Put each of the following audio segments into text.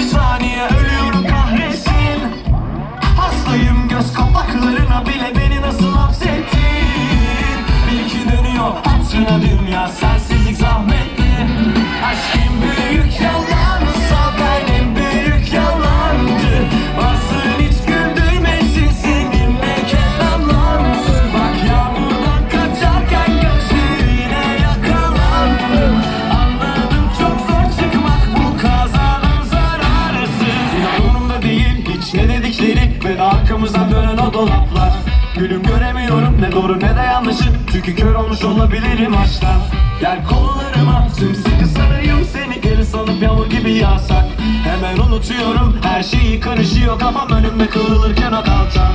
bir saniye ölüyorum kahretsin. Hastayım göz kapaklarına bile beni nasıl hapsettin? Bir iki dönüyor hatırına dünya sensizlik Ve arkamızdan dönen o dolaplar. Gülüm göremiyorum ne doğru ne de yanlışı. Çünkü kör olmuş olabilirim aşktan. Gel kollarıma sımsıkı sarayım Seni. Geri salıp yağmur gibi yağsak. Hemen unutuyorum her şeyi karışıyor. Kafam önümde kıvrılırken o kalça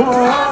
我